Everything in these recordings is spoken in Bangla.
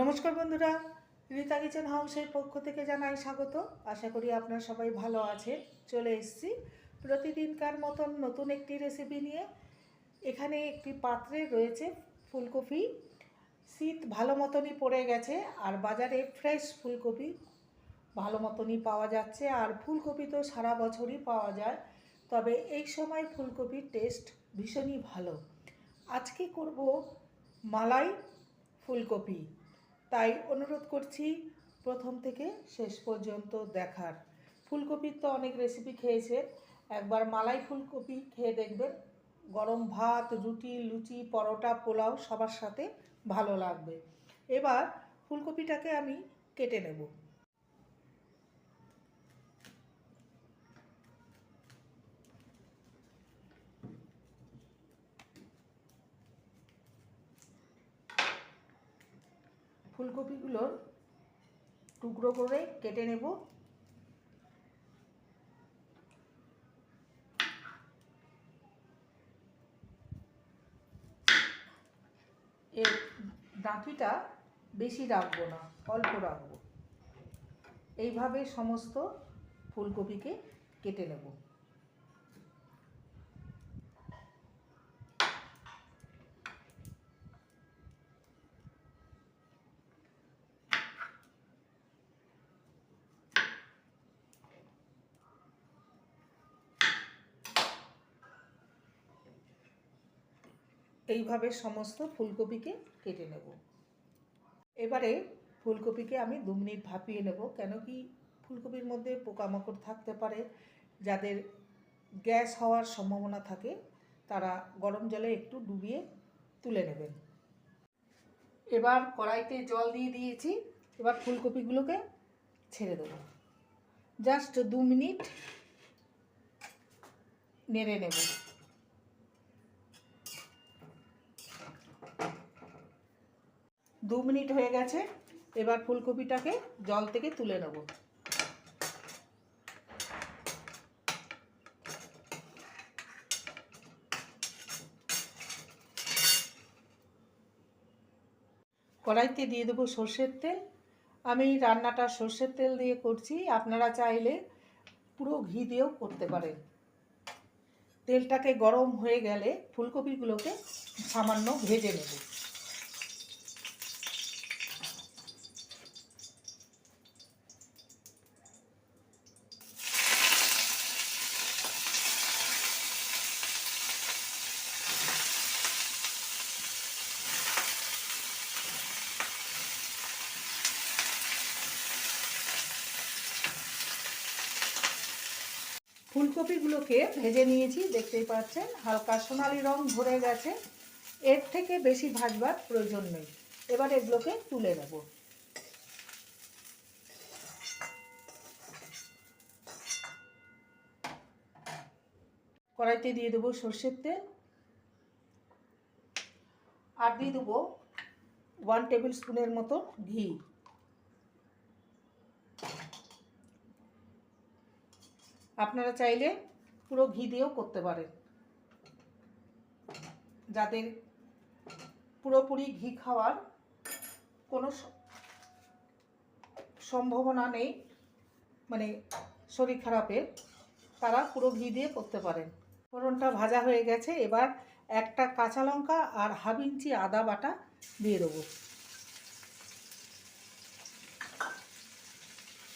নমস্কার বন্ধুরা, রীতা কিচেন হাউসের পক্ষ থেকে জানাই স্বাগত। আশা করি আপনারা সবাই ভালো আছেন। চলে এসছি প্রতিদিনকার মতন নতুন একটি রেসিপি নিয়ে। এখানে একটি পাত্রে রয়েছে ফুলকপি। শীত ভালো মতনই পড়ে গেছে, আর বাজারে ফ্রেশ ফুলকপি ভালো মতনই পাওয়া যাচ্ছে, আর ফুলকপি তো সারা বছরই পাওয়া যায়। তবে এই সময় ফুলকপির টেস্ট ভীষণই ভালো। আজকে করব মালাই ফুলকপি। তাই অনুরোধ করছি প্রথম থেকে শেষ পর্যন্ত দেখার। ফুলকপির তো অনেক রেসিপি খেয়েছে একবার মালাই ফুলকপি খেয়ে দেখবেন। গরম ভাত, রুটি, লুচি, পরোটা, পোলাও সবার সাথে ভালো লাগবে। এবার ফুলকপিটাকে আমি কেটে নেব। ফুলকপিগুলোর টুকরো করে কেটে নেব। এর ডাঁটিটা বেশি রাখব না, অল্প রাখব। এইভাবে সমস্ত ফুলকপিকে কেটে নেব। এইভাবে সমস্ত ফুলকপিকে কেটে নেব। এবারে ফুলকপিকে আমি দু মিনিট ভাপিয়ে নেব, কেন কি ফুলকপির মধ্যে পোকামাকড় থাকতে পারে, যাদের গ্যাস হওয়ার সম্ভাবনা থাকে, তারা গরম জলে একটু ডুবিয়ে তুলে নেবেন। এবার কড়াইতে জল দিয়ে দিয়েছি, এবার ফুলকপিগুলোকে ছেড়ে দেবো। জাস্ট দু মিনিট নেড়ে নেব। দু মিনিট হয়ে গেছে, এবার ফুলকপিটাকে জল থেকে তুলে নেব। কড়াইতে দিয়ে দেবো সর্ষের তেল। আমি রান্নাটা সর্ষের তেল দিয়ে করছি, আপনারা চাইলে পুরো ঘি দিয়েও করতে পারেন। তেলটাকে গরম হয়ে গেলে ফুলকপিগুলোকে সামান্য ভেজে নেব। ফুলকপিগুলোকে ভেজে নিয়েছি, দেখতেই পাচ্ছেন, হালকা সোনালি রং ভরে গেছে। এর থেকে বেশি ভাজবার প্রয়োজন নেই। এবার এগুলোকে তুলে নেব। কড়াইতে দিয়ে দেবো সর্ষের তেল। আর দিয়ে দেবো ওয়ান টেবিল স্পুনের মতো ঘি। আপনারা চাইলে পুরো ঘি দিয়েও করতে পারেন। যাদের পুরোপুরি ঘি খাওয়ার কোনো সম্ভাবনা নেই মানে শরীর খারাপের, তারা পুরো ঘি দিয়ে করতে পারেন। ফোড়নটা ভাজা হয়ে গেছে, এবার একটা কাঁচা লঙ্কা আর হাফ ইঞ্চি আদা বাটা দিয়ে দেবো।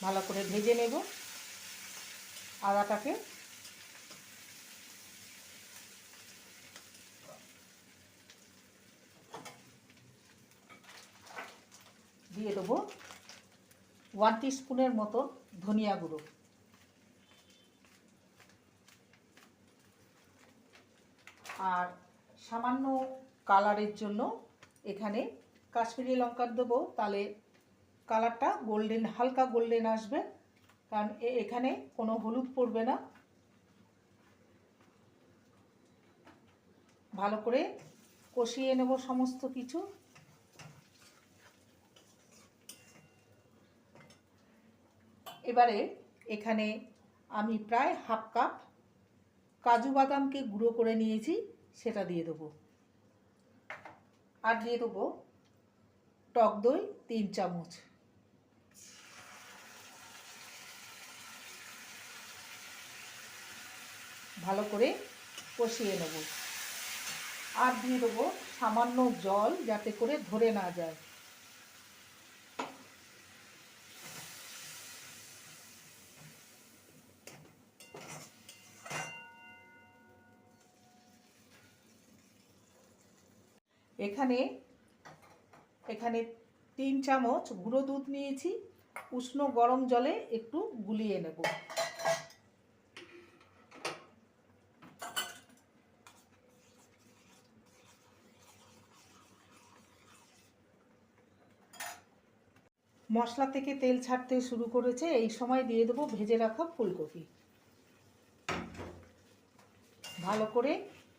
ভালো করে ভেজে নেব। আদাটাকে দিয়ে দেবো ওয়ান স্পুনের মতো ধনিয়া গুঁড়ো। আর সামান্য কালারের জন্য এখানে কাশ্মীরি লঙ্কা দেবো, তাহলে কালারটা গোল্ডেন হালকা গোল্ডেন আসবে। কারণ এখানে কোনো হলুদ পড়বে না। ভালো করে কষিয়ে নেব সমস্ত কিছু। এবারে এখানে আমি প্রায় হাফ কাপ কাজু বাদামকে গুঁড়ো করে নিয়েছি, সেটা দিয়ে দেবো। আর দিয়ে দেবো টক দই তিন চামচ। ভালো করে কষিয়ে নেব। আর দিয়ে দেবো সামান্য জল যাতে করে ধরে না যায়। এখানে এখানে তিন চামচ গুঁড়ো দুধ নিয়েছি। উষ্ণ গরম জলে একটু গুলিয়ে নেব। মশলা থেকে তেল ছাড়তে শুরু করেছে, এই সময় দিয়ে দেবো ভেজে রাখা ফুলকপি। ভালো করে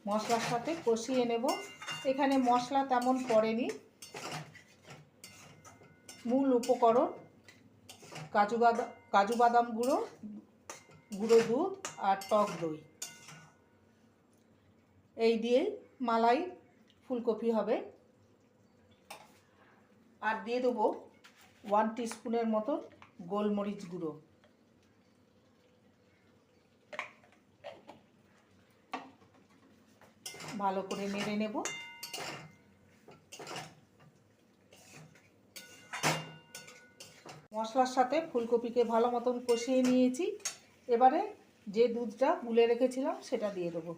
মশলার সাথে কষিয়ে নেব। এখানে মশলা তেমন পড়েনি। মূল উপকরণ কাজু বাদাম কাজু বাদাম গুঁড়ো গুঁড়ো দুধ আর টক দই। এই দিয়েই মালাই ফুলকপি হবে। আর দিয়ে দেবো ওয়ান টিস্পুনের মতো গোলমরিচ গুঁড়ো। ভালো করে নেড়ে নেব। মশলার সাথে ফুলকপিকে ভালো মতন কষিয়ে নিয়েছি। এবারে যে দুধটা গুলে রেখেছিলাম সেটা দিয়ে দেবো।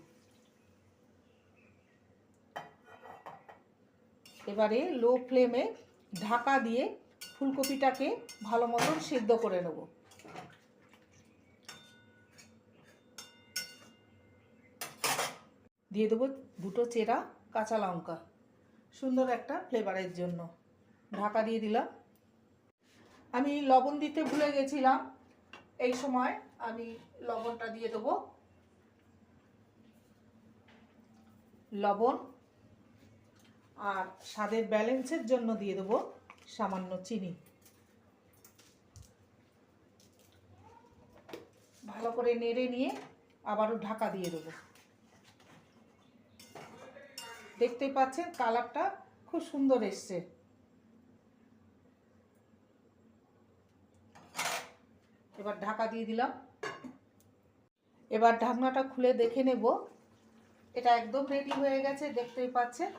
এবারে লো ফ্লেমে ঢাকা দিয়ে ফুলকপিটাকে ভালো মতন সিদ্ধ করে নেব। দিয়ে দেবো দুটো চেরা কাঁচা লঙ্কা, সুন্দর একটা ফ্লেভারের জন্য। ঢাকা দিয়ে দিলাম। আমি লবণ দিতে ভুলে গেছিলাম, এই সময় আমি লবণটা দিয়ে দেবো। লবণ আর স্বাদের ব্যালেন্সের জন্য দিয়ে দেবো। সামান্য চিনি। ভালো করে নেড়ে নিয়ে আবারও ঢাকা দিয়ে দেবো। দেখতেই পাচ্ছেন কালারটা খুব সুন্দর এসছে। এবার ঢাকা দিয়ে দিলাম। এবার ঢাকনাটা খুলে দেখে নেব। এটা একদম রেডি হয়ে গেছে, দেখতেই পাচ্ছেন।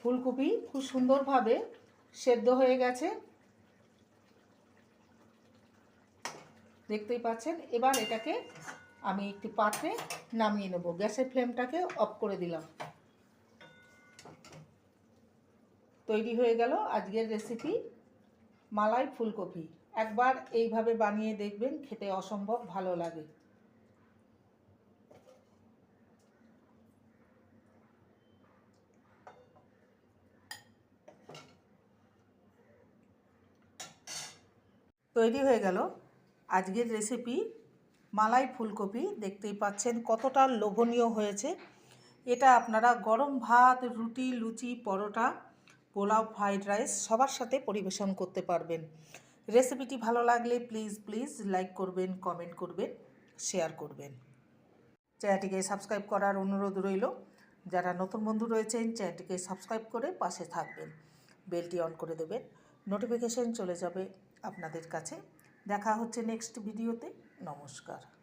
ফুলকপি খুব সুন্দরভাবে সেদ্ধ হয়ে গেছে। দেখতেই পাচ্ছেন, এবার এটাকে আমি একটি পাত্রে নামিয়ে নেব। গ্যাসের ফ্লেমটাকে অফ করে দিলাম। তৈরি হয়ে গেল আজকের রেসিপি মালাই ফুলকপি। একবার এইভাবে বানিয়ে দেখবেন, খেতে অসম্ভব ভালো লাগে। তৈরি হয়ে গেল আজকের রেসিপি মালাই ফুলকপি। দেখতেই পাচ্ছেন কতটা লোভনীয় হয়েছে। এটা আপনারা গরম ভাত, রুটি, লুচি, পরোটা, পোলাও ফ্রাইড রাইস সবার সাথে পরিবেশন করতে পারবেন। রেসিপিটি ভালো লাগলে প্লিজ প্লিজ লাইক করবেন কমেন্ট করবেন শেয়ার করবেন। চ্যানেলটিকে সাবস্ক্রাইব করার অনুরোধ রইল। যারা নতুন বন্ধু রয়েছেন চ্যানেলটিকে সাবস্ক্রাইব করে পাশে থাকবেন। বেলটি অন করে দেবেন। নোটিফিকেশন চলে যাবে। আপনাদের কাছে। দেখা হচ্ছে নেক্সট ভিডিওতে নমস্কার।